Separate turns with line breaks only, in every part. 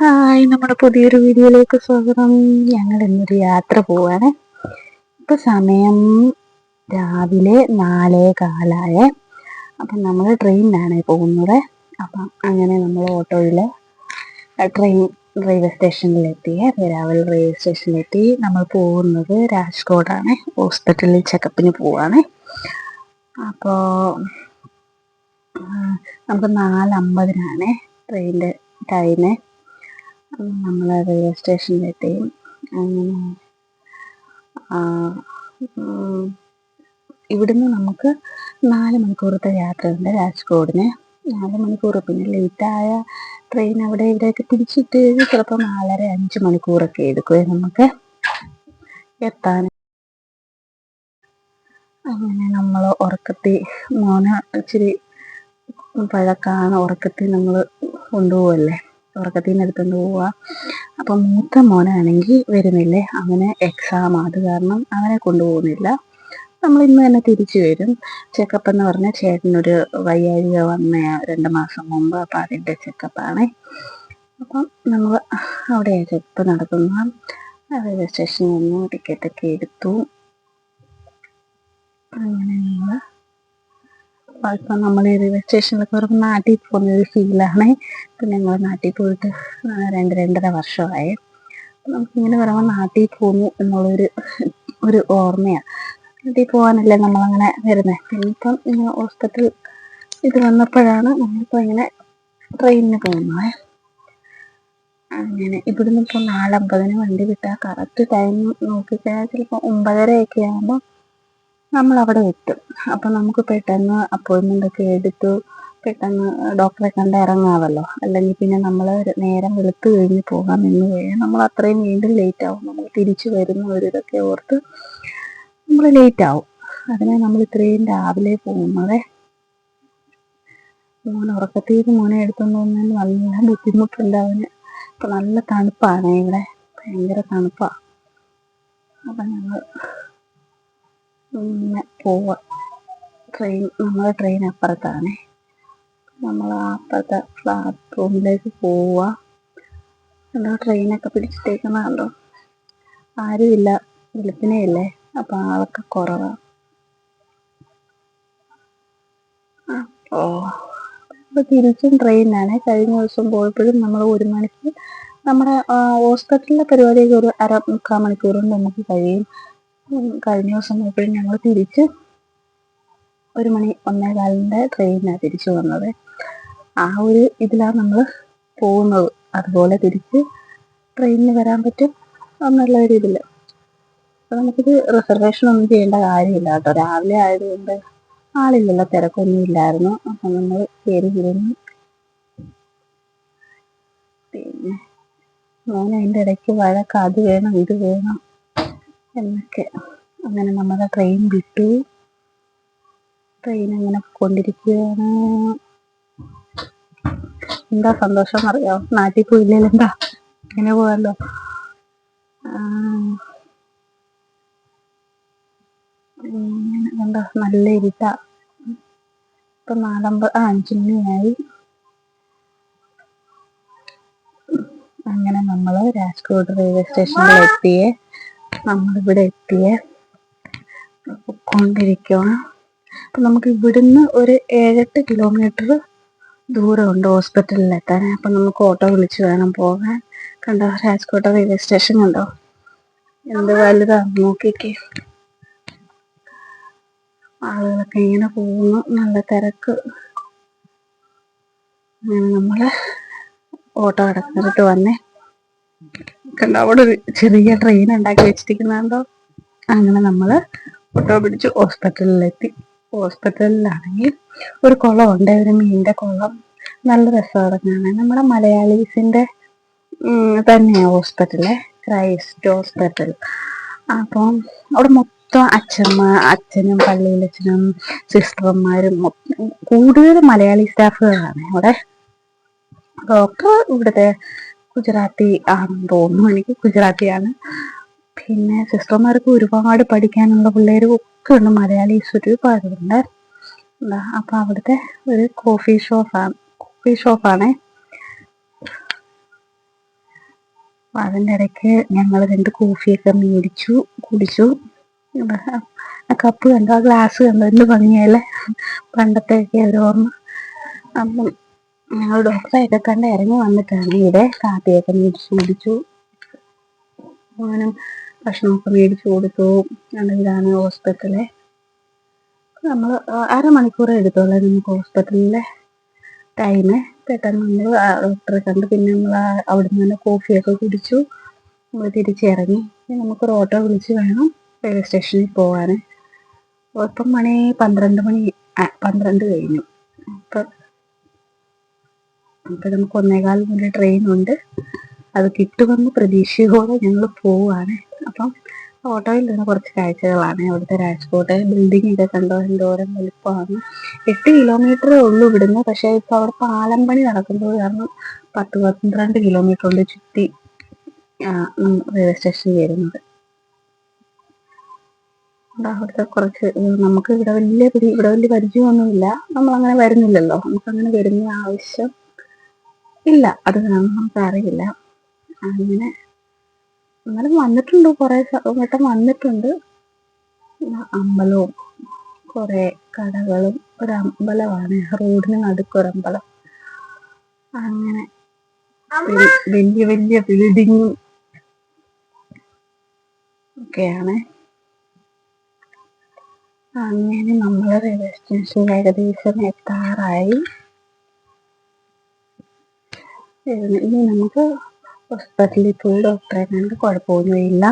Hi നമ്മുടെ പുതിയൊരു വീഡിയോയിലേക്ക് സ്വാഗതം. ഞങ്ങൾ ഇന്നൊരു യാത്ര പോവാണ്. ഇപ്പൊ സമയം രാവിലെ നാലേ കാലായ. അപ്പം നമ്മൾ ട്രെയിനിലാണ് പോകുന്നത്. അപ്പം അങ്ങനെ നമ്മൾ ഓട്ടോയിൽ ട്രെയിൻ റെയിൽവേ സ്റ്റേഷനിലെത്തി. വേരാവൽ റെയിൽവേ സ്റ്റേഷനിലെത്തി. നമ്മൾ പോകുന്നത് രാജ്കോട്ടാണ്. ഹോസ്പിറ്റലിൽ ചെക്കപ്പിന് പോവാണ്. അപ്പോൾ നമുക്ക് നാലമ്പതിനാണ് ട്രെയിനിന്റെ ടൈം നമ്മൾ റെയിൽവേ സ്റ്റേഷനിലെത്തി അങ്ങനെ ഇവിടുന്ന് നമുക്ക് നാല് മണിക്കൂറത്തെ യാത്രയുണ്ട് രാജ്കോടിന്. നാല് മണിക്കൂർ പിന്നെ ലേറ്റായ ട്രെയിൻ അവിടെ ഇവിടെയൊക്കെ തിരിച്ചിട്ട് ചിലപ്പോൾ നാലര അഞ്ച് മണിക്കൂറൊക്കെ എടുക്കുമേ നമുക്ക് എത്താൻ. അങ്ങനെ നമ്മൾ ഉറക്കത്തി മോനെ ഇച്ചിരി പഴക്കാണ് ഉറക്കത്തി നമ്മൾ കൊണ്ടുപോകല്ലേ ഉറക്കത്തിൽ നിന്ന് എടുത്തുകൊണ്ട് പോവുക. അപ്പം മൂത്ത മോനാണെങ്കിൽ വരുന്നില്ലേ? അവന് എക്സാം അത് കാരണം അവനെ കൊണ്ടുപോകുന്നില്ല. നമ്മൾ ഇന്ന് തന്നെ തിരിച്ചു വരും. ചെക്കപ്പ് എന്ന് പറഞ്ഞാൽ ചേട്ടനൊരു വയ്യാഴിക വന്ന രണ്ട് മാസം മുമ്പ്. അപ്പം അതിന്റെ ചെക്കപ്പാണ് അപ്പം നമ്മൾ അവിടെ ചെക്കപ്പ് നടത്തുന്ന റെയിൽവേ സ്റ്റേഷനിൽ നിന്ന് ടിക്കറ്റൊക്കെ എടുത്തു. അങ്ങനെ നമ്മൾ ഇപ്പം നമ്മൾ ഈ റെയിൽവേ സ്റ്റേഷനിലൊക്കെ വരുമ്പോൾ നാട്ടിൽ പോകുന്ന ഒരു ഫീലാണ് ഇപ്പം ഞങ്ങൾ നാട്ടിൽ പോയിട്ട് രണ്ട് രണ്ടര വർഷമായി. നമുക്കിങ്ങനെ പറയുമ്പോൾ നാട്ടിൽ പോന്നു എന്നുള്ളൊരു ഒരു ഓർമ്മയാണ് നാട്ടിൽ പോകാനല്ലേ നമ്മളങ്ങനെ വരുന്നത് പിന്നെ ഇപ്പം ഹോസ്പിറ്റൽ ഇത് വന്നപ്പോഴാണ് നമ്മളിപ്പോൾ ഇങ്ങനെ ട്രെയിനിന് പോകുന്നത് അങ്ങനെ ഇവിടുന്ന് ഇപ്പോൾ നാലമ്പതിന് വണ്ടി വിട്ടാൽ കറക്റ്റ് ടൈം നോക്കിക്കഴിഞ്ഞാൽ ചിലപ്പോൾ ഒമ്പതരയൊക്കെ ആകുമ്പോൾ നമ്മൾ അവിടെ എത്തും. അപ്പം നമുക്ക് പെട്ടെന്ന് അപ്പോയിൻമെന്റ് ഒക്കെ എടുത്തു. പെട്ടെന്ന് ഡോക്ടറെ കണ്ട് ഇറങ്ങാമല്ലോ അല്ലെങ്കിൽ പിന്നെ നമ്മൾ നേരം വെളുത്ത് കഴിഞ്ഞ് പോകാം എന്ന് കഴിഞ്ഞാൽ നമ്മൾ അത്രയും വീണ്ടും ലേറ്റ് ആവും. നമ്മൾ തിരിച്ചു വരുന്ന ഒരു ഇതൊക്കെ ഓർത്ത് നമ്മൾ ലേറ്റ് ആവും. അതിനെ നമ്മൾ ഇത്രയും രാവിലെ പോകുന്നത് മോൻ ഉറക്കത്തിൽ മോനെ എടുത്തുകൊണ്ട് നല്ല ബുദ്ധിമുട്ടുണ്ട് അവന്. ഇപ്പം നല്ല തണുപ്പാണ് ഇവിടെ. ഭയങ്കര തണുപ്പാണ് അപ്പം ഞങ്ങൾ പോവുക. ട്രെയിൻ നമ്മളെ ട്രെയിൻ അപ്പുറത്താണ്. നമ്മൾ അപ്പുറത്തെ പ്ലാറ്റ്ഫോമിലേക്ക് പോവുക. എന്താ ട്രെയിനൊക്കെ പിടിച്ചിട്ടേക്കുന്നതാണല്ലോ. ആരുമില്ല. വെളുപ്പിനെ അല്ലേ അപ്പം ആളൊക്കെ കുറവാണ് അപ്പോൾ തിരിച്ചും ട്രെയിനാണ് കഴിഞ്ഞ ദിവസം പോയപ്പോഴും നമ്മൾ ഒരു മണിക്ക് നമ്മുടെ ഹോസ്പിറ്റലിലെ പരിപാടിയൊക്കെ ഒരു അര മുക്കാൽ മണിക്കൂർ കൊണ്ട് നമുക്ക് കഴിയും. കഴിഞ്ഞ ദിവസം പോയപ്പോഴും ഞങ്ങൾ തിരിച്ച് ഒരു മണി ഒന്നേ കാലിന്റെ ട്രെയിനാണ് തിരിച്ചു വന്നത്. ആ ഒരു ഇതിലാണ് നമ്മൾ പോകുന്നത്. അതുപോലെ തിരിച്ച് ട്രെയിനിന് വരാൻ പറ്റും എന്നുള്ള ഒരു ഇതിൽ അപ്പോൾ നമുക്കിത് റിസർവേഷൻ ഒന്നും ചെയ്യേണ്ട കാര്യമില്ല കേട്ടോ. രാവിലെ ആയതുകൊണ്ട് ആളില്ലല്ലോ തിരക്കൊന്നും ഇല്ലായിരുന്നു. അപ്പം നമ്മൾ കയറി ഇരുന്ന് പിന്നെ മോൻ ഇടയ്ക്ക് വഴക്ക് അത് വേണം ഇത് വേണം എന്നൊക്കെ അങ്ങനെ നമ്മുടെ ട്രെയിൻ വിട്ടു. ട്രെയിൻ അങ്ങനെ കൊണ്ടിരിക്കുകയാണ് എന്താ സന്തോഷം എന്നറിയോ നാട്ടിൽ പോയില്ലേ എന്താ? ഇങ്ങനെ പോകാമല്ലോ എന്താ? നല്ല ഇരുട്ട. ഇപ്പൊ നാലമ്പത് ആ അഞ്ചു മണിയായി. അങ്ങനെ നമ്മൾ രാജ്കോട്ട് റെയിൽവേ സ്റ്റേഷനിൽ എത്തിയേ. നമ്മളിവിടെ എത്തിയേ. കൊണ്ടിരിക്കുകയാണ് അപ്പം നമുക്ക് ഇവിടുന്ന് ഒരു ഏഴെട്ട് കിലോമീറ്റർ ദൂരമുണ്ട് ഹോസ്പിറ്റലിൽ എത്താൻ അപ്പം നമുക്ക് ഓട്ടോ വിളിച്ച് വേണം പോകാൻ. കണ്ടോ രാജ്കോട്ട റെയിൽവേ സ്റ്റേഷൻ ഉണ്ടോ എന്ത് വലുതാണ് നോക്കിക്കേ. ആളുകളൊക്കെ ഇങ്ങനെ പോകുന്നു. നല്ല തിരക്ക്. നമ്മൾ ഓട്ടോ കിടന്നിട്ട് വന്നേ. കണ്ടോ അവിടെ ഒരു ചെറിയ ട്രെയിൻ ഉണ്ടാക്കി വെച്ചിരിക്കുന്നുണ്ടോ? അങ്ങനെ നമ്മൾ ഓട്ടോ പിടിച്ച് ഹോസ്പിറ്റലിലെത്തി ഹോസ്പിറ്റലിലാണെങ്കിൽ ഒരു കുളമുണ്ട് ഒരു മീനിന്റെ കുളം. നല്ല രസമാണ് നമ്മുടെ മലയാളീസിന്റെ തന്നെയാണ് ഹോസ്പിറ്റൽ ക്രൈസ്റ്റ് ഹോസ്പിറ്റൽ അപ്പം അവിടെ മൊത്തം അച്ഛമ്മ അച്ഛനും പള്ളിയിലച്ഛനും സിസ്റ്റർമാരും കൂടുതൽ മലയാളി സ്റ്റാഫുകളാണ് അവിടെ. ഡോക്ടർ ഇവിടുത്തെ ഗുജറാത്തി ആണെന്ന് തോന്നുന്നു എനിക്ക് ഗുജറാത്തിയാണ്. പിന്നെ സിസ്റ്റർമാർക്ക് ഒരുപാട് പഠിക്കാനുള്ള പിള്ളേർ ഒക്കെ ഉണ്ട് മലയാളീസ് ഒരുപാടുണ്ട് അപ്പൊ അവിടുത്തെ ഒരു കോഫി ഷോപ്പാണ് കോഫി ഷോപ്പാണ് അതിന്റെ ഇടയ്ക്ക് ഞങ്ങൾ രണ്ട് കോഫിയൊക്കെ മേടിച്ചു കുടിച്ചു. കപ്പ് കണ്ടു? ആ ഗ്ലാസ് കണ്ടു? എന്ത് ഭംഗിയല്ലേ? പണ്ടത്തെയൊക്കെ ഒരു ഓർമ്മ. അപ്പം ഞങ്ങൾ ഡോക്ടറെയൊക്കെ കണ്ട് ഇറങ്ങി വന്നിട്ടാണ് ഇവിടെ കാപ്പിയൊക്കെ മേടിച്ചു കുടിച്ചു. മോനും ഭക്ഷണമൊക്കെ മേടിച്ചു കൊടുത്തു. ഇതാണ് ഹോസ്പിറ്റലെ നമ്മൾ അരമണിക്കൂർ എടുത്തോളൂ നമുക്ക് ഹോസ്പിറ്റലിലെ ടൈം പെട്ടെന്ന് നമ്മൾ ഡോക്ടറെ കണ്ട് പിന്നെ നമ്മൾ അവിടുന്ന് തന്നെ കോഫിയൊക്കെ കുടിച്ചു. നമ്മൾ തിരിച്ചിറങ്ങി. നമുക്ക് നമുക്കൊരു ഓട്ടോ വിളിച്ച് വേണം റെയിൽവേ സ്റ്റേഷനിൽ പോകാൻ ഇപ്പം മണി പന്ത്രണ്ട് മണി പന്ത്രണ്ട് കഴിഞ്ഞു. അപ്പം അപ്പം നമുക്ക് ഒന്നേകാൽ മുതൽ ട്രെയിൻ ഉണ്ട്. അത് കിട്ടുമെന്ന് പ്രതീക്ഷയോടെ ഞങ്ങൾ പോവുകയാണ് അപ്പം ഓട്ടോയിൽ നിന്ന് കുറച്ച് കാഴ്ചകളാണ്. അവിടുത്തെ രാജ്കോട്ട് ബിൽഡിംഗ് ഒക്കെ കണ്ടോ? എന്തോരം വലുപ്പമാണ്. എട്ട് കിലോമീറ്ററേ ഉള്ളൂ ഇവിടുന്ന്. പക്ഷേ ഇപ്പോൾ അവിടെ പാലം പണി നടക്കുന്നത് കാരണം പത്ത് പന്ത്രണ്ട് കിലോമീറ്റർ ഉണ്ട് ചുറ്റി റെയിൽവേ സ്റ്റേഷനിൽ വരുന്നത്. അവിടെ അവിടുത്തെ കുറച്ച് നമുക്ക് ഇവിടെ വലിയ പിടി ഇവിടെ വലിയ പരിചയമൊന്നുമില്ല. നമ്മളങ്ങനെ വരുന്നില്ലല്ലോ. നമുക്കങ്ങനെ വരുന്ന ആവശ്യം ഇല്ല അത് നമുക്ക് നമുക്കറിയില്ല. അങ്ങനെ എന്നാലും വന്നിട്ടുണ്ട് കുറേ വട്ടം വന്നിട്ടുണ്ട്. അമ്പലവും കുറേ കടകളും ഒരു അമ്പലമാണ് റോഡിന് നടുക്കൊരമ്പലം. അങ്ങനെ വലിയ വലിയ ബിൽഡിങ്ങും ഒക്കെയാണ്. അങ്ങനെ നമ്മളെ റെയിൽവേ സ്റ്റേഷനിൽ ഏകദേശം എത്താറായി. ഇനി നമുക്ക് ഹോസ്പിറ്റലിൽ പോയി ഡോക്ടറെ കണ്ട് കുഴപ്പമൊന്നുമില്ല.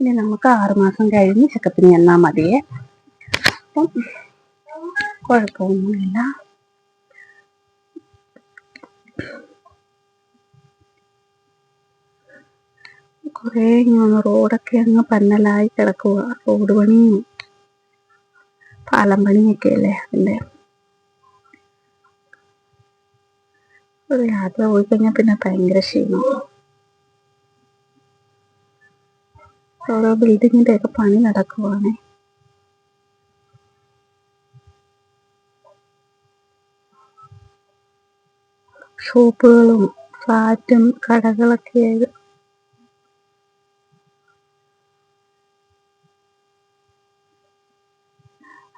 ഇനി നമുക്ക് ആറുമാസം കഴിഞ്ഞ് ചെക്കപ്പിന് ചെന്നാൽ മതിയേ. അപ്പം കുഴപ്പമൊന്നുമില്ല. കുറേ ഇങ്ങനെ റോഡൊക്കെ അങ്ങ് പന്നലായി കിടക്കുക റോഡ് പണിയും. പാലം പണിയൊക്കെ അല്ലേ അതിന്റെ? ഒരു യാത്ര പോയി കഴിഞ്ഞാൽ പിന്നെ ഭയങ്കര ക്ഷീണം. ഓരോ ബിൽഡിങ്ങിന്റെ ഒക്കെ പണി നടക്കുവാണ്. ഷോപ്പുകളും ഫ്ലാറ്റും കടകളൊക്കെ ആയത്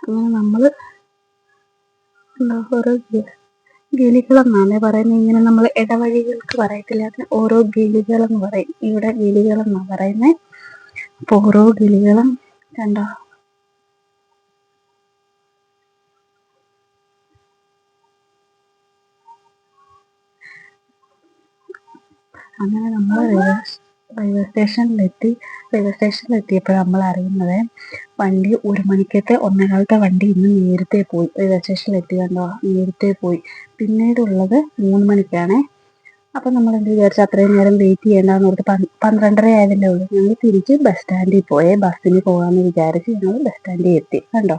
അങ്ങനെ നമ്മൾ എന്താ ഓരോ ഗലികളെന്നാണ് പറയുന്നത്. ഇങ്ങനെ നമ്മൾ ഇടവഴികൾക്ക് പറയത്തില്ല അതിന് ഓരോ ഗലികളെന്ന് പറയും. ഇവിടെ ഗലികളെന്നാ പറയുന്നത് അപ്പൊ ഓരോ ഗലികളും കണ്ടോ? അങ്ങനെ നമ്മൾ റെയിൽവേ സ്റ്റേഷനിലെത്തി റെയിൽവേ സ്റ്റേഷനിലെത്തിയപ്പോഴാണ് നമ്മൾ അറിയുന്നത് വണ്ടി ഒരു മണിക്കത്തെ ഒന്നേകാലത്തെ വണ്ടി ഇന്ന് നേരത്തെ പോയി. റെയിൽവേ സ്റ്റേഷനിലെത്തി കണ്ടോ നേരത്തെ പോയി. പിന്നീടുള്ളത് മൂന്ന് മണിക്കാണ്. അപ്പം നമ്മൾ എന്ത് വിചാരിച്ചു? അത്രയും നേരം വെയിറ്റ് ചെയ്യേണ്ടെന്ന് ഓർത്ത് പന്ത് പന്ത്രണ്ടര ആയതല്ലേ ഉള്ളൂ. ഞങ്ങൾ തിരിച്ച് ബസ് സ്റ്റാൻഡിൽ പോയേ. ബസ്സിന് പോകാമെന്ന് വിചാരിച്ച് ഞങ്ങൾ ബസ് സ്റ്റാൻഡിൽ എത്തി. കണ്ടോ?